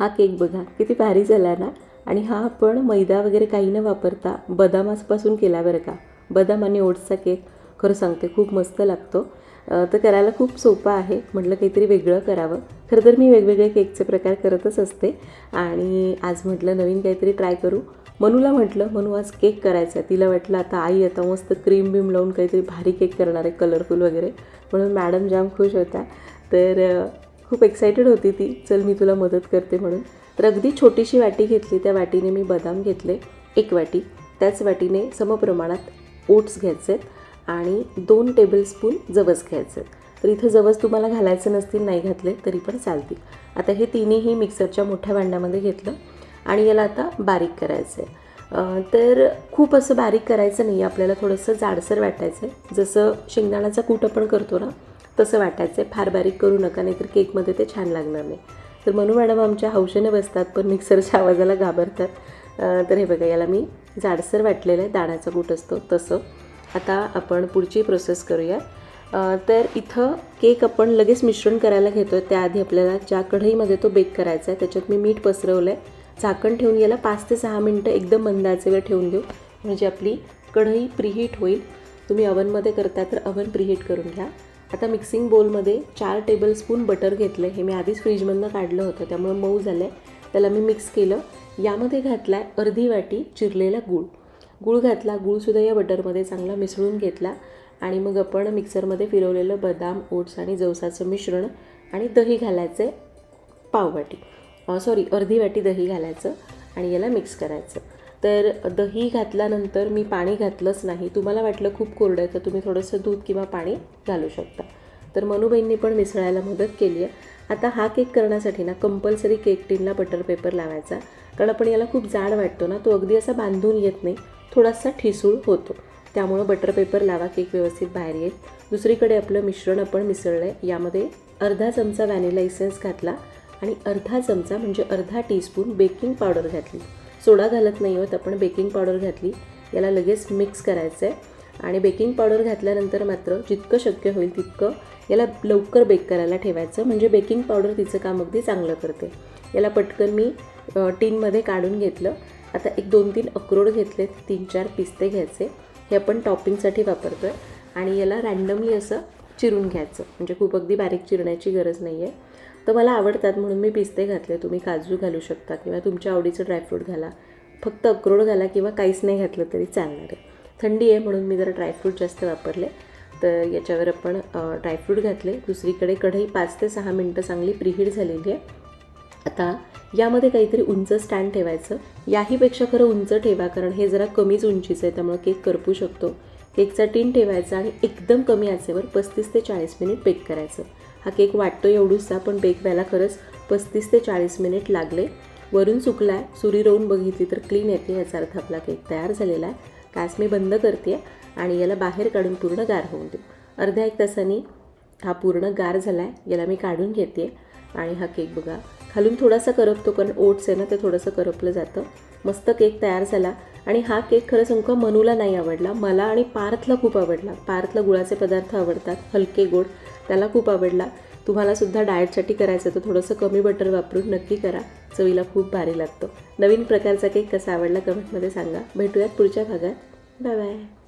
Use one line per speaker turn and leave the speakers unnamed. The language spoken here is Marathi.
हा केक बघा किती भारी झाला ना? आणि हा आपण मैदा वगैरे काही न वापरता बदामापासून केला बरं का. बदाम आणि ओट्सचा केक खरं सांगते खूप मस्त लागतो. तर करायला खूप सोपं आहे म्हटलं काहीतरी वेगळं करावं. खरं तर मी वेगवेगळे केकचे प्रकार करतच असते आणि आज म्हटलं नवीन काहीतरी ट्राय करू. मनूला म्हटलं मनू आज केक करायचा आहे. तिला वाटलं आता आई आता मस्त क्रीम बिम लावून काहीतरी भारी केक करणार आहे कलरफुल वगैरे. म्हणून मॅडम जाम खुश होत्या. तर खूप एक्सायटेड होती ती. चल मी तुला मदत करते म्हणून. तर अगदी छोटीशी वाटी घेतली. त्या वाटीने मी बदाम घेतले एक वाटी. त्याच वाटीने समप्रमाणात ओट्स घ्यायचे आणि दोन टेबलस्पून जवस घ्यायचे तर इथं जवस तुम्हाला घालायचं नसतील नाही घातले तरी पण चालतील. आता हे तिन्ही मिक्सरच्या मोठ्या भांड्यामध्ये घेतलं आणि याला आता बारीक करायचं आहे तर खूप असं बारीक करायचं नाही आपल्याला थोडंसं जाडसर वाटायचं आहे जसं शेंगदाण्याचा कूट आपण करतो ना तसं वाटायचं आहे फार बारीक करू नका नाहीतर केकमध्ये ते छान लागणार नाही. तर मनू मॅडम आमच्या हौशेने बसतात पण मिक्सरच्या आवाजाला घाबरतात. तर हे बघा याला मी जाडसर वाटलेलं आहे दाण्याचा बूट असतो तसं. आता आपण पुढची प्रोसेस करूया. तर इथं केक आपण लगेच मिश्रण करायला घेतो आहे त्याआधी आपल्याला ज्या कढईमध्ये तो बेक करायचा आहे त्याच्यात मी मीठ पसरवलं आहे झाकण ठेवून याला पाच ते सहा मिनटं एकदम मंदाचे वेळ ठेवून देऊ. म्हणजे आपली कढई प्रीहीट होईल. तुम्ही अवनमध्ये करता तर अवन प्रीहीट करून घ्या. आता मिक्सिंग बोलमध्ये चार टेबलस्पून बटर घेतलं हे मी आधीच फ्रीजमधनं काढलं होतं त्यामुळे मऊ झालं आहे त्याला मी मिक्स केलं. यामध्ये घातला आहे अर्धी वाटी चिरलेला गूळ. गूळ घातला गूळसुद्धा या बटरमध्ये चांगला मिसळून घेतला. आणि मग आपण मिक्सरमध्ये फिरवलेलं बदाम ओट्स आणि जवसाचं मिश्रण आणि दही घालायचं आहे पाववाटी सॉरी अर्धी वाटी दही घालायचं आणि याला मिक्स करायचं. तर दही घातल्यानंतर मी पाणी घातलंच नाही. तुम्हाला वाटलं खूप कोरडं आहे तर तुम्ही थोडंसं दूध किंवा पाणी घालू शकता. तर मनुबाईंनी पण मिसळायला मदत केली आहे आता हा केक करण्यासाठी ना कंपल्सरी केक टीनला बटर पेपर लावायचा. कारण आपण याला खूप जाड वाटतो ना तो अगदी असा बांधून येत नाही. थोडासा ठिसूळ होतो. त्यामुळं बटर पेपर लावा केक व्यवस्थित बाहेर येईल. दुसरीकडे आपलं मिश्रण आपण मिसळलं आहे यामध्ये अर्धा चमचा व्हॅनिला इसेन्स घातला आणि अर्धा चमचा म्हणजे अर्धा टीस्पून बेकिंग पावडर घातली. सोडा घालत नाही होत. आपण बेकिंग पावडर घातली याला लगेच मिक्स करायचं आहे आणि बेकिंग पावडर घातल्यानंतर मात्र जितकं शक्य होईल तितकं याला लवकर बेक करायला ठेवायचं. म्हणजे बेकिंग पावडर तिचं काम अगदी चांगलं करते. याला पटकन मी टीनमध्ये काढून घेतलं. आता एक दोन तीन अक्रोड घेतले तीन चार पिस्ते घ्यायचे. हे आपण टॉपिंगसाठी वापरतो आहे आणि याला रँडमली असं चिरून घ्यायचं. म्हणजे खूप अगदी बारीक चिरण्याची गरज नाही आहे तर मला आवडतात म्हणून मी पिस्ते घातले. तुम्ही काजू घालू शकता किंवा तुमच्या आवडीचं ड्रायफ्रूट घाला. फक्त अक्रोड घाला किंवा काहीच नाही घातलं तरी चालणार आहे. थंडी आहे म्हणून मी जरा ड्रायफ्रूट जास्त वापरले. तर याच्यावर आपण ड्रायफ्रूट घातले. दुसरीकडे कढई पाच ते सहा मिनटं चांगली प्रिहीट झालेली आहे. आता यामध्ये काहीतरी उंच स्टँड ठेवायचं. याहीपेक्षा खरं उंच ठेवा कारण हे जरा कमीच उंचीचं आहे. त्यामुळे केक करपू शकतो. केकचा टीन ठेवायचा आणि एकदम कमी आचेवर पस्तीस ते चाळीस मिनिट बेक करायचं. हा केक वाटतो एवढूसा पण बेक व्हायला खरंच पस्तीस ते चाळीस मिनिट लागले. वरून सुकला आहे सुरी रोवून बघितली तर क्लीन येते याचा अर्थ आपला केक तयार झालेला आहे. कास मी बंद करते आणि याला बाहेर काढून पूर्ण गार होऊन देऊ. अर्ध्या एक तासाने हा पूर्ण गार झाला आहे याला मी काढून घेते. आणि हा केक बघा खालून थोडासा करपतो कारण ओट्स आहे ना ते थोडंसं करपलं जातं. मस्त केक तयार झाला. आणि हा केक खरं सांगू मनूला नाही आवडला. मला आणि पार्थला खूप आवडला. पार्थला गुळाचे पदार्थ आवडतात हलके गोड. त्याला खूप आवडला. तुम्हालासुद्धा डाएटसाठी करायचं तर थोडंसं कमी बटर वापरून नक्की करा. चवीला खूप भारी लागतो. नवीन प्रकारचा केक कसा आवडला कमेंटमध्ये सांगा. भेटूयात पुढच्या भागात. Bye bye.